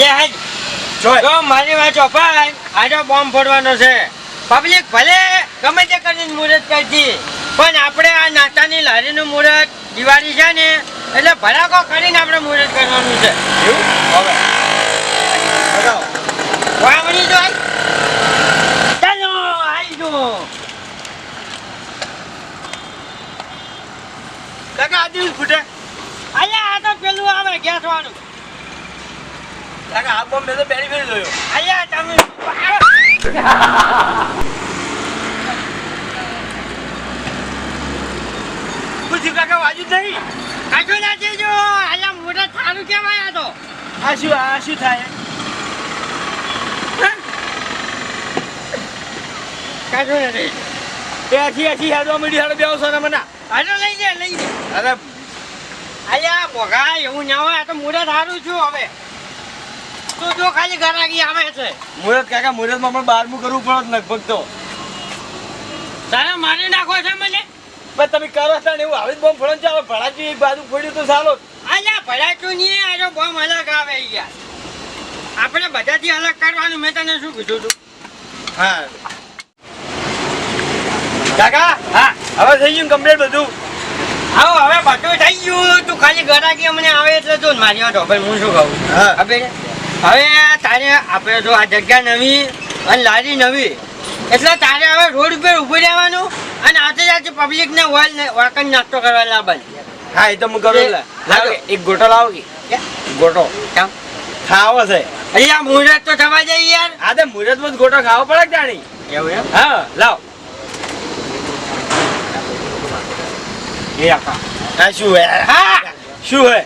હાલ જો મારી વાત ચોપાઈ. આજો બોમ્બ ફોડવાનો છે. પબ્લિક ભલે ગમે તે કરીને મુહૂર્ત કરતી પણ આપણે આ નાતાની લારીનું મુહૂર્ત દિવાળી છે ને એટલે ભડાકો કરીને આપણે મુહૂર્ત કરવાનું છે. હવે. વાવણી જો ચાલો આઈ જો કાકા આ દિવસ ફૂટે. અલ્યા આ તો પેલું આવે ગેસ વાળું. કાકા આ બોમ્બ મેં તો પહેલી ફેરી જોયો. અલ્યા તમે પૂછ્યું કાકા વાજુ નહીં. કાચું નાખી જો અલ્યા મુહૂર્ત સારું કહેવાય આ તો આ શું આ શું થાય? કાચું નથી એ આથી આથી હેડવા મળી હેડો બે આવશો ને મને. આજો લઈ લે લઈ જાય અરે અલ્યા બોગા એવું ના હોય આ તો મુહૂર્ત સારું છું હવે. તું જો ખાલી ગરાગી આવે છે. મુરત કાકા મુરતમાં પણ બારમું કરવું પડે લગભગ તો. તારે મારી નાખો છે મને? પણ તમે કરો છો ને એવું આવી બોમ્બ ફોડો છે ચાલો ભડાજી એક બાજુ ફોડ્યું તો સારો અલ્યા ભડાચું નહીં આજો બોમ અલગ આવે યાર. આપણે બધાથી અલગ કરવાનું મેં તને શું કીધું તું? હા. કાકા? હા. હવે થઈ ગયું કમ્પ્લીટ બધું? આવો હવે બધું થઈ ગયું. તું ખાલી ગરાગી અમને આવે એટલે જો મારી વાત હું શું કહું? હા. હવે હવે તારે આપણે જો આ જગ્યા નવી અને લારી નવી એટલે તારે હવે રોડ ઉપર ઊભું રહેવાનું અને આજે આજે પબ્લિકને વોલ વાકન નાસ્તો કરવા લાવવાનું હા એ તો હું કરું લાગે એક ગોટો લાવો કે? ગોટો. કેમ? ખાવો છે. અહીંયા મુહૂર્ત તો થવા જાય યાર. હા તે મુહૂર્તમાં જ ગોટો ખાવો પડે જાણી એવું એમ? હા લાવ. એ આખા આ શું હે? હા. શું હે?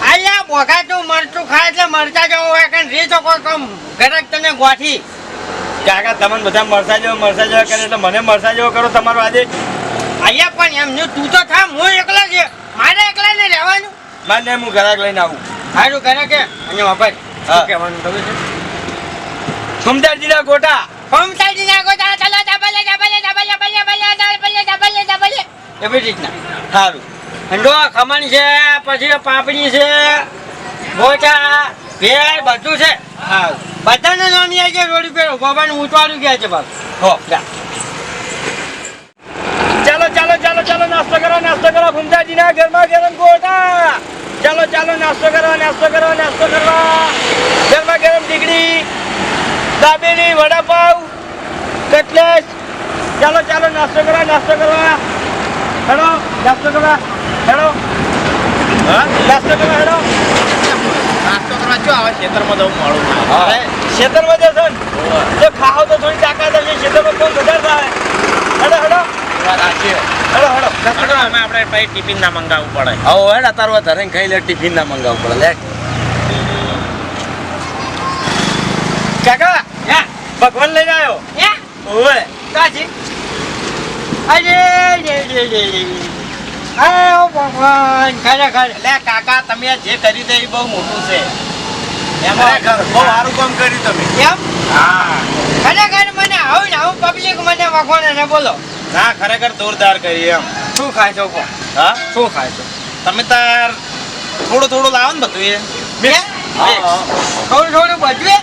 અહીંયા બોગા તું મરચું ખાય એટલે મરચા જવો હોય કે રી તો કોઈ કમ ગરક તને ગોઠી. કાકા તમને બધા મરસા જેવો મરસા જેવા કરે એટલે મને મરસા જેવો કરો તમારો આજે. અહીંયા પણ એમ નહીં તું તો થા હું એકલા છે મારે એકલા ને રહેવાનું? મને હું ઘરાક લઈને આવું. સારું કરે કે? અહીંયા વાપર. કહેવાનું ખબર છે? સુમદારજીના ગોટા. નાખો તા ચલો ડબલે ડબલે ડબલે બલે બલે ડબલે ડબલે ડબલે એવી રીતના. સારું અંડો ખમણ છે પછી પાપડી છે મોટા ભેળ બધું છે. બધાને નાની આવી છે રોડ ઉપર ભગવાન ઉતારું ગયા છે બાપ. હો. ચાલો ચાલો ચાલો ચાલો નાસ્તો કરો નાસ્તો કરો. ફુમતાજીના ઘરમાં ગરમ ગોટા ચાલો ચાલો નાસ્તો કરો નાસ્તો કરો નાસ્તો કરવા. ગરમા ગરમ ડીગડી દાબેલી વડાપાવ કટલેસ ચાલો ચાલો નાસ્તો કરો નાસ્તો કરવા. હેલો નાસ્તો કરવા. હેડો નાસ્તો કરવા હેડો નાસ્તો કરવા જો આવે ખેતરમાં જવું મળું અરે ખેતરમાં જશો ને? જો ખાઓ તો થોડી તાકાત હશે ખેતરમાં કોણ વધારે થાય હેડો હેડો હેડો હેડો અમે આપણે પછી ટિફિન ના મંગાવવું પડે. આવો હેડ અતારવા ધરે ખાઈ લે ટિફિન ના મંગાવવું પડે. લે. કાકા? હે ભગવાન લઈને આવ્યો? હે ઓવે કાજી અરે ખરેખર. એટલે કાકા તમે જે કરી દે એ બહુ મોટું છે. ખરેખર, બહુ સારું કામ કર્યું તમે. એમ? હા. ખરેખર મને આવું ને આવું પબ્લિક મને વખોણે ને બોલો. ના ખરેખર જોરદાર કરી એમ. શું ખાય છો હા? શું ખાય છો? તમે તાર થોડું થોડું લાવો ને બધું એ. થોડું થોડું બધું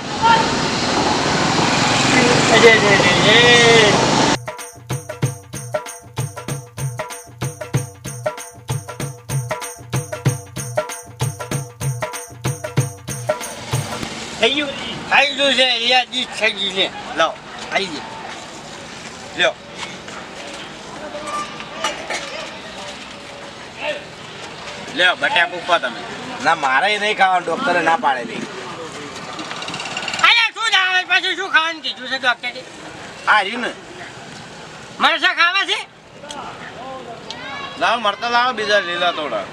ખાઈ ગયું છે રિયાજી થઈ ગઈ છે. લાવો ખાઈ ગઈ લ્યો. લ્યો બટા ઉપર તમે. ના મારે નહીં ખાવાનું ડોક્ટરે ના પાડેલી અરે શું જાવે પછી શું ખાવાનું કીધું છે ડોક્ટરે? આ રહ્યું ને. મરસા ખાવા છે? લાવો મરતા લાવો બીજા લીલા થોડા.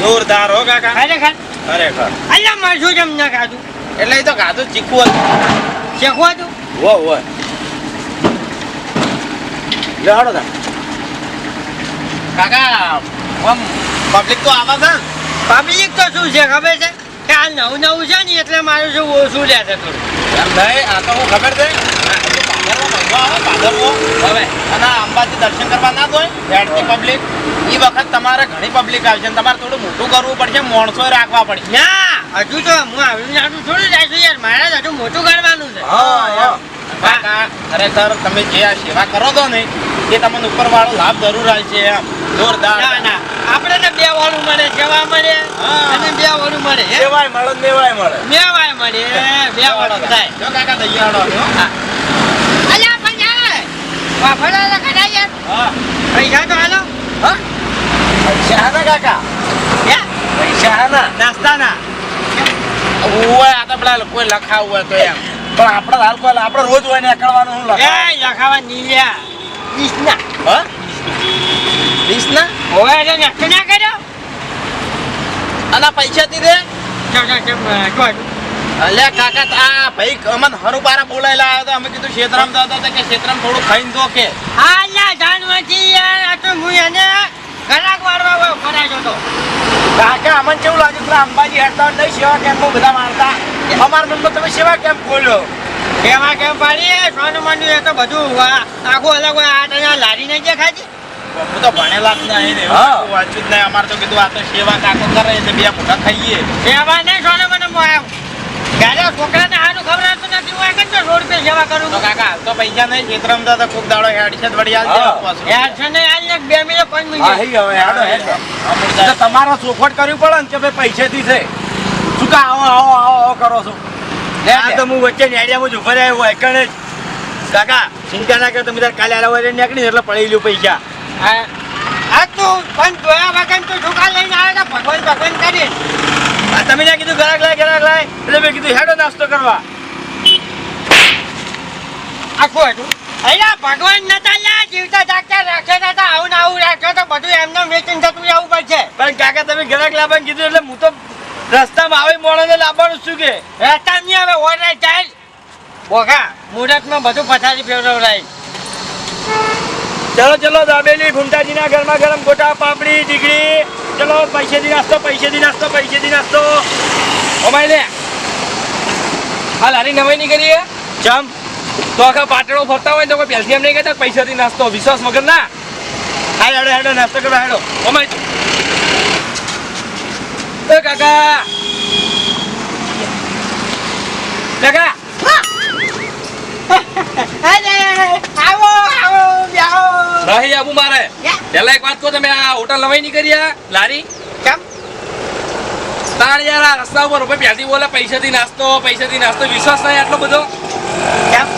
જોરદાર હો કાકા. ખરેખર? ખરેખર. અલ્યા મરશું જમ ના ખાધું? એટલે એ તો ખાધું ચીખવું હતું. શેકવા તું વો વો લ્યો તા. કાકા આમ પબ્લિક તો આવા છે પબ્લિક તો શું છે ખબર છે? કે આ નવું નવું છે ને એટલે મારું શું ઓછું લે છે થોડું. એમ નહીં આ તો હું ખબર છે આ જે ભાદરવો મહિનો આવે ભાદરવો હવે અને અંબાજી દર્શન કરવા ના હોય હેડતી પબ્લિક એ વખત તમારે ઘણી પબ્લિક આવશે તમારે થોડું મોટું કરવું પડશે માણસો રાખવા પડશે. ના હજુ તો હું આવ્યું નાનું થોડું જઈશું યાર. મારે હજુ મોટું કરવાનું છે. કાકા ખરેખર તમે જે આ સેવા કરો છો ને એ તમને ઉપર વાળો લાભ જરૂર આવશે એમ. જોરદાર. ના ના. આપણે બે વાળું મળે સેવા મળે. અને બે વાળું મળે હે? મળે મેવાય મળે. મેવાય મળે બે વાળો થાય. જો કાકા છો. વાફરો તો યાર. હા. પૈસા તો હાલો. હા? પૈસા હાના કાકા? હે પૈસા હાના? નાસ્તાના. ઓય આ તો પેલા કોઈ લખાવું હોય તો એમ. પણ આપણે હાલ કોઈ આપણે રોજ હોય ને એકડવાનું હું એ લખાવા નીલ્યા. ઈસના. હા? ના ઓય એટલે નક્કી ના કર્યો. અને પૈસા દીધે ચાલ ચાલ ચાલ અલ્યા કાકા તો આ ભાઈ અમન હરુપારા બોલાયેલા આવ્યો તો અમે કીધું શેતરામ દાદા હતા કે શેતરામ થોડું ખાઈને દો કે. હાલા જાનવાથી યાર આ તો હું એને કલાક વાળવા હોય હતો તો. કાકા અમને કેવું લાગ્યું? કે અંબાજી હેડતા નહીં સેવા કેમ્પમાં બધા મારતા. અમાર મનમાં તમે સેવા કેમ્પ ખોલ્યો. કેવા કેમ પાડી સોનું મંડ્યું એ તો બધું આખું અલગ હોય આ તને લારી નહીં દેખાતી? હું તો ભણેલા જ નહીં ને હા. વાંચ્યું જ નહીં. અમારે તો કીધું આ તો સેવા કાકો કરે એટલે બે મોટા ખાઈએ. સેવા નહીં સોનું મને મોયા ત્યારે છોકરાને હારું ખબર હતું નથી હું તો સો રૂપિયા સેવા કરું તો કાકા હાલ તો પૈસા નહીં શેતરામ દાદા કોક દાડો હેડ છે વળી હાલ હા. દેવા છે નહીં હાલ ને બે મિનિટ પાંચ મિનિટ. હી હવે હેડો હેડો. તમારે ચોખવટ કરવી પડે ને કે ભાઈ પૈસેથી છે? શું કા આવો આવો આવો આવો કરો છો? આ તો હું વચ્ચે નેડિયામાં જ ઊભો રહ્યો હોય કણે જ. કાકા ચિંતા ના કર તમે કાલે આલા વારે નીકળી એટલે પડી લ્યો પૈસા. આ આ તું પણ જોયા વગર તું લઈને આવે તો ભગવાન ભગવાન કરી? તમે ત્યાં કીધું ગરાક લાય ગરાક લાય એટલે મેં કીધું હેડો નાસ્તો કરવા. આખું હતું અહીંયા ભગવાન નતા લ્યા જીવતા જાગતા રાખે નતા આવું ને આવું રાખ્યો તો બધું એમને વેચીને થતું રહેવું પડશે. પણ કાકા તમે ગરાક લાવવાનું કીધું એટલે હું તો રસ્તામાં આવી મોણને લાવવાનું શું કે? રસ્તા નહીં હવે ઓર ચાલ બોગા મુહૂર્તમાં બધું પથારી ફેરવડાય. ચલો ચલો દાબેલી ભૂમતાજીના ગરમા ગરમ ગોટા પાપડી ડીગડી ચલો, પૈસેથી નાસ્તો પૈસેથી નાસ્તો પૈસેથી નાસ્તો. અમાય લે. આ લારી નવાઈ નહીં કરીએ? ચમ. તો આખા પાટણો ફરતા હોય તો કોઈ પહેલથી એમ નહીં કહેતા પૈસાથી નાસ્તો, વિશ્વાસ વગર ના. હાલ હેડો હેડો નાસ્તો કરવા હેડો અમાય એ કાકા. કાકા. આવો આવો, બેહો. નહીં આબુ મારે. પેલા એક વાત કહો તમે આ હોટલ નવાઈ નહીં કરી લારી? કેમ? તાણ યાર આ રસ્તા ઉપર ઉભે પ્યાદી બોલે પૈસાથી નાસ્તો પૈસાથી નાસ્તો. વિશ્વાસ નહીં આટલો બધો? કેમ?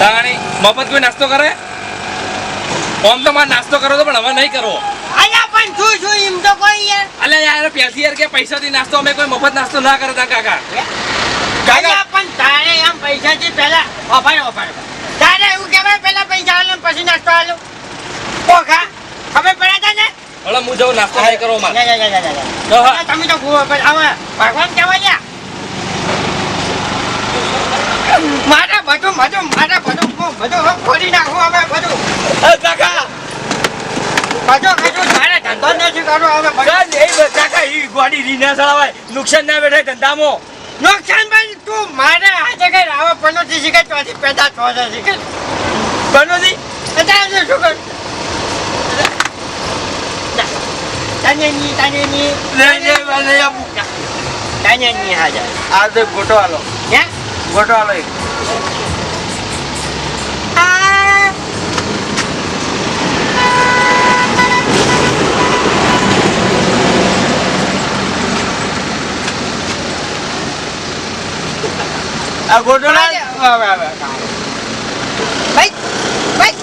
તાણી મફત કોઈ નાસ્તો કરે? ઓમ તો મારે નાસ્તો કરો તો પણ હવે નહીં કરવો. અલે યાર. પહેલથી યાર કે પૈસાથી નાસ્તો અમે કોઈ મફત નાસ્તો ના કરતા કાકા. અલ્યા પણ તારે આમ પૈસાથી પહેલા ઓફાડો ઓફાડો તારે એવું કહેવાય પહેલા પૈસા આલો પછી નાસ્તો આલો. ઓખા ખબર પડે છે ને હવે હું જાઉં નાસ્તો નહીં તમે તો ભગવાન લ્યા મારે બધું બધું મારે બધું બધું ખોલી નાખું હવે બધું. કાકા. બધું કશું મારે ધંધો નથી કરવો હવે બધું. એ કાકા ગોડી સળાવાય નુકસાન ના બેઠાય ધંધામાં. નુકસાન ભાઈ તું મારે આજે કઈ રાવા પનોતી શીખે ચોથી પેદા થવા શીખે. અત્યારે શું કર ની લે લે લે આપું તને ની હાજર. આ તો alo. ગોટો આલો એક. આ આ ગોટો ના હવે હવે ભાઈ ભાઈ.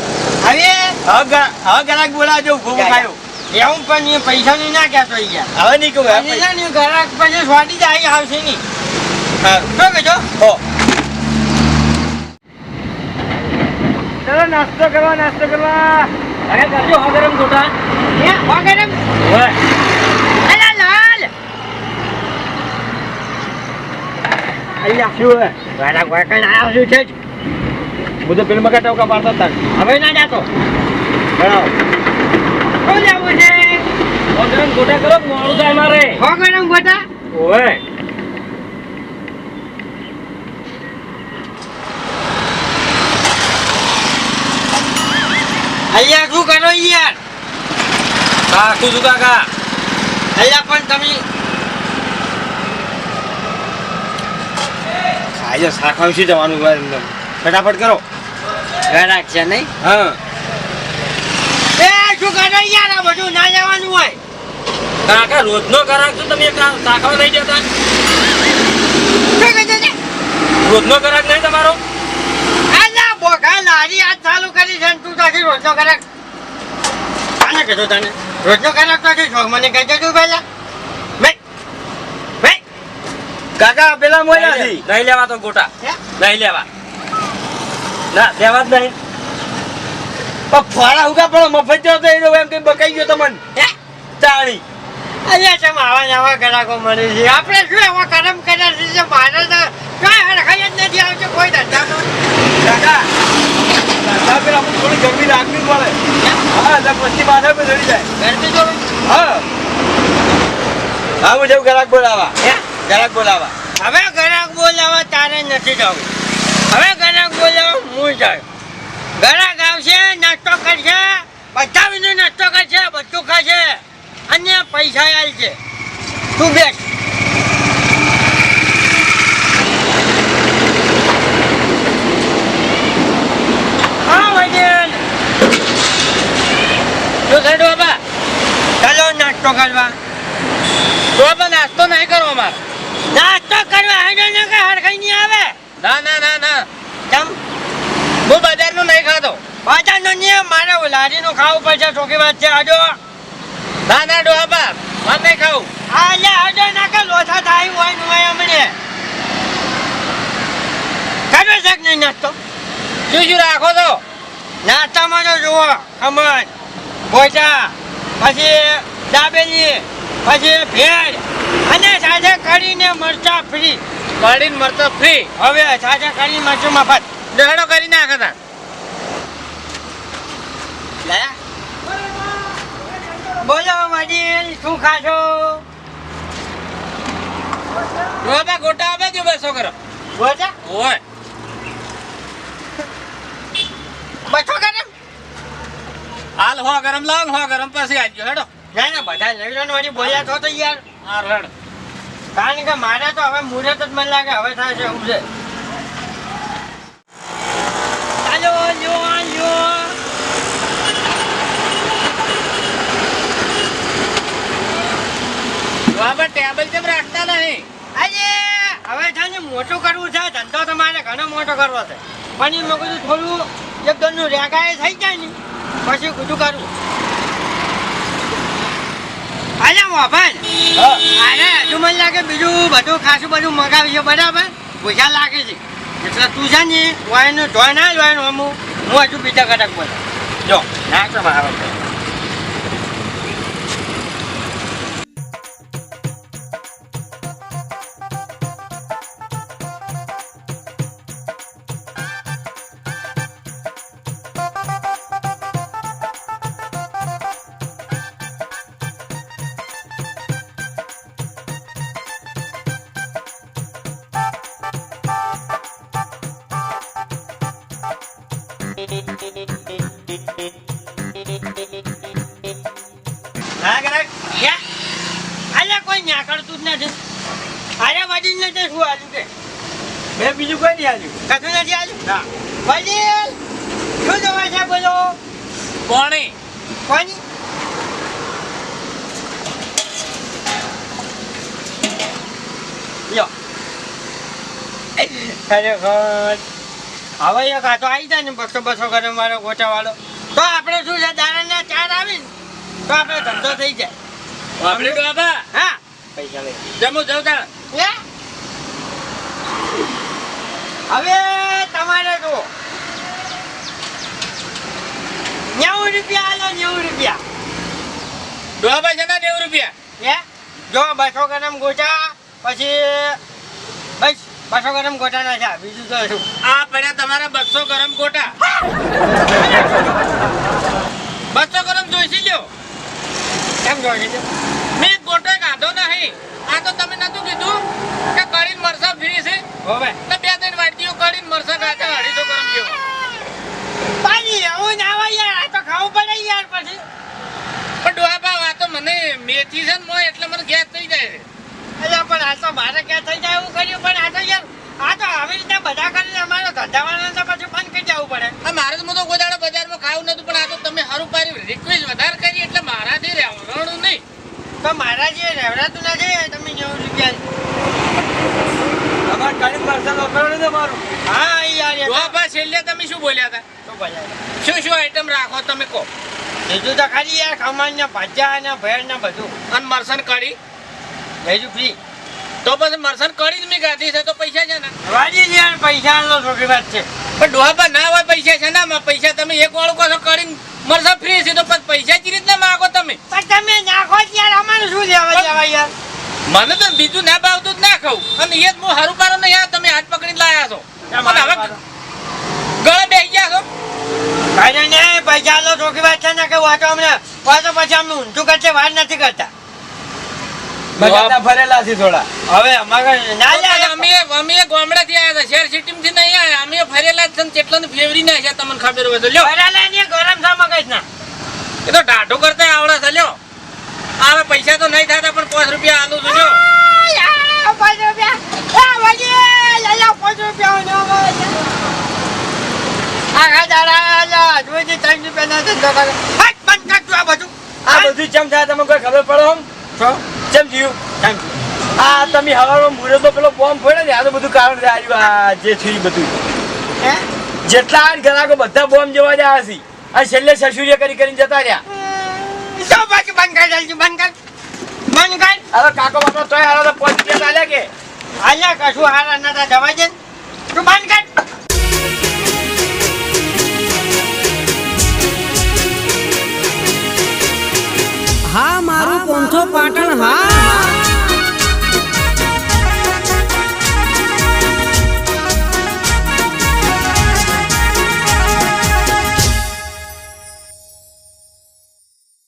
હવે હવે ગરા- ગરાક બોલાવજો ઊભો ખાયો. એવું પણ એ પૈસાની ના કહેતો યાર હવે નહીં કહું પૈસા નહીં ઘરાક પછી સ્વાદી જાય આવશે નહીં. હા. શું કહેજો હો. ચલો નાસ્તો કરવા નાસ્તો કરવા. અરે કરજો હા ગરમ ગોટા. હે વગેરે અલા લાલ. અલ્યા શું ઘરાક વાકણ આવ્યો છું છે તો પેલું મકા ટોકા મારતા હતા. હવે ના જાતો. બરાબર શું લેવું છે ગરમ ગોટા કરો મોડું થાય મારે. હો ગોટા. ઓય અહીંયા શું કરો યાર? હા શું શું કાકા અહીંયા પણ તમે ખાઈ શાખામાં શું જવાનું ફટાફટ કરો. ઘરાક છે નહીં? હા. એ શું યાર આ બધું ના જવાનું હોય. કાકા રોજનો ગ્રાહક છો તમે નહીં જતા છે રોજનો ગ્રાહક નહીં તમારો? આલા બોગા લારી આજ ચાલુ કરી છે તું તારી રોજનો કરાક આને કીધું તને રોજનો કરાક તો શું શોખ મને કહી દેતું પહેલા. કાકા પેલા મોયા નહીં લેવા તો ગોટા. હે? નહીં લેવા. ના લેવા જ નહીં. ફાળા હુકા પણ મફત જો તો એ એમ કઈ બકાઈ ગયો તમને? હે? ચાણી અહીંયા છે આવા નવા ગ્રાહકો મળે છે. આપણે શું એવા કરમ કર્યા છે જે મારે તો કાંઈ હરખાઈ જ નથી આવતો કોઈ ધંધામાં કાકા કાકા પેલા અમુક થોડી ગરમી રાખવી પડે. હા? એટલે પછી માથા પર ચડી જાય. ગરમી તો હા હા. હું જેવું ગ્રાહક બોલાવા. હે? ગ્રાહક બોલાવા. હવે ગ્રાહક બોલાવા તારે નથી જવું. હવે ગ્રાહક બોલાવા હું જાય કરશે બધા વિનો નાસ્તો કરશે બધું ખાશે. અને પૈસા આલશે તું ડોબા ચાલો નાસ્તો કરવા. ડોબા નાસ્તો નહીં કરવો મારે નાસ્તો કરવા હેડો ને કે હરખાઈ નહીં આવે. ના ના ના ના. કેમ? હું બજારનું નહીં ખાતો. પાછા નિયમ મારે લારીનું ખાવું પડશે ચોકી વાત છે. આજો ના ના ડોબા મારે નહીં ખાવું. આ લે આજો ના કે લોથા થાય હોય ને હોય અમને. કરવો છે કે નહીં નાસ્તો? શું શું રાખો તો નાસ્તામાં તો જુઓ ખમણ ભોજા પછી દાબેલી પછી ભેળ અને સાથે કરીને મરચા ફ્રી કરીને મરચા ફ્રી હવે સાથે કરીને મરચું મફત. દહડો કરી નાખતા. બોલો શું ખાશો? ગોટા આપે દો બસો કરો ઓય બસો હાલ હો ગરમ લાવ હો ગરમ પછી આવજો હેડો. ના ના બધા લઈ લો બોલ્યા તો તો યાર. હાર હેડ. કારણ કે મારે તો હવે મુહૂર્ત જ મને લાગે હવે થાય છે એવું છે. ચાલો લ્યો લ્યો. ડોબા ટેબલ કેમ રાખતા નહીં. આજે હવે છે ને મોટું કરવું છે ધંધો તમારે ઘણો મોટો કરવો છે. પણ એ મેં કીધું થોડું એકદમનું રેગાએ થઈ જાય ને પછી કીધું કરવું અરે મોભાઈ અરે હજુ મને લાગે બીજું બધું ખાસું બધું મગાવી છે બરાબર? પૈસા લાગે છે. એટલે તું છે ને વાયનું ધોઈ ના વાયનું અમુક. હું હજુ બીજા કટક બોલ જો ના તો મારો વડીલ શું જોવા છે બોલો? પાણી. કોની લ્યો. ખરેખર. હવે એક તો આવી જાય ને બસો બસો કરે મારો ગોટા વાળો તો આપણે શું છે દાણાના ચાર આવી તો આપણે ધંધો થઈ જાય. આપણે બાબા હા. પૈસા લઈ. જમું જવું તાણ. હવે તમારે જો નેવું રૂપિયા આલો નેવું રૂપિયા. ડોબા છે ને નેવું રૂપિયા. હે? જો બસો ગ્રામ ગોટા પછી બસ બસો ગરમ ગોટા ના છે. બીજું તો શું? આ પડ્યા તમારા બસો ગરમ ગોટા. બસો ગરમ જોઈશી લ્યો. કેમ જોઈશી છે મેં ગોટો ગાધો નહીં. આ તો તમે નતું કીધું કે કળીને મરસા ફ્રી છે? હવે. તો બે ત્રણ વાટકીઓ કળીને મરસા ખાતા અઢીસો ગરમ જેવો પાણી એવું ના હોય યાર આ તો ખાવું પડે યાર પછી. પણ ડોહા ભાવ આ તો મને મેથી છે ને મોય એટલે મને ગેસ થઈ જાય. છે પણ આ તો મારે ક્યાં થઈ જાય એવું કર્યું? પણ આ તો યાર આ તો આવી રીતે બધા કરીને અમારો ધંધાવાળાને તો પછી બંધ કરી જવું પડે. આ મારે તો હું તો કોઈ બજારમાં ખાવું નતું પણ આ તો તમે સારું પારી રિક્વેસ્ટ વધારે કરી એટલે મારાથી રહેવાનું નહીં. તો મારા જે રહેવડાતું નથી તમે જેવું રૂપિયા. અમારે કાળી મરસા વપરાણું તમારું હા યાર ભાવ છેલ્લે તમે શું બોલ્યા હતા. શું શું આઈટમ રાખો તમે કહો. બીજું તો ખાલી યાર ખમણ ને ભેળ ને બધું. અને મરસન કઢી? બીજું ફ્રી તો પછી મરસન કઢી જ મેં ગાધી છે તો પૈસા છે ને? વાજી યાર પૈસા નો છોકરી વાત છે. પણ ડોહાબા ના હોય પૈસા છે ના માં પૈસા તમે એક વાળું કહો છો કરીને મરસા ફ્રી છે તો પછી પૈસા ચી રીતના માગો તમે? પણ તમે નાખો જ યાર અમારે શું લેવા જવા યાર? મને તો બીજું ના ભાવતું જ ના ખાવું. અને એ જ હું હારું પારો નહીં તમે હાથ પકડીને લાયા છો. પણ હવે કાંઈ નહીં પૈસા લો છોકરી વાત છે ને કે વાંચો અમને. વાંચો પછી અમે ઊંચું કરશે વાત નથી કરતા. બગાતા ફરેલા છે થોડા. હવે અમારે ના તો યાર અમે અમે ગામડેથી આયા હતા શહેરથી નહીં આવ્યા અમે ફરેલા જ છે ને કેટલાને ફેવરી ના છે તમને ખબર હોય તો લ્યો. ભરેલા ને ગરમ થા મગજ ના. એ તો ઢાઢો કરતા આવડા છે લ્યો. પૈસા તો નહીં થતા પણ પાંચ રૂપિયા આલું છું લ્યો. પાંચ રૂપિયા. પાંચ રૂપિયા નો આખા દાડા લા જોઈતી ત્રણ કરે બંધ કર આ બધું આ બધું ચમ થાય તમને કોઈ ખબર પડે હમ છો ચમ જીવ આ તમે હવારમાં મુહૂર્તમાં પેલો બોમ્બ ફોડે ને આ તો બધું કારણ બધું હે જેટલા આ બધા બોમ્બ જેવા જ આવ્યા છે આ છેલ્લે સસુરિયા કરી કરીને જતા રહ્યા તો પાછું બંધ કર જલ્દી બંધ કર કર હવે કાકો બાપા તોય હારો તો પાંચ રૂપિયા ચાલ્યા કે આલ્યા કશું હારા નતા જવા દે તું બંધ કર મારું પંથો પાટણ હા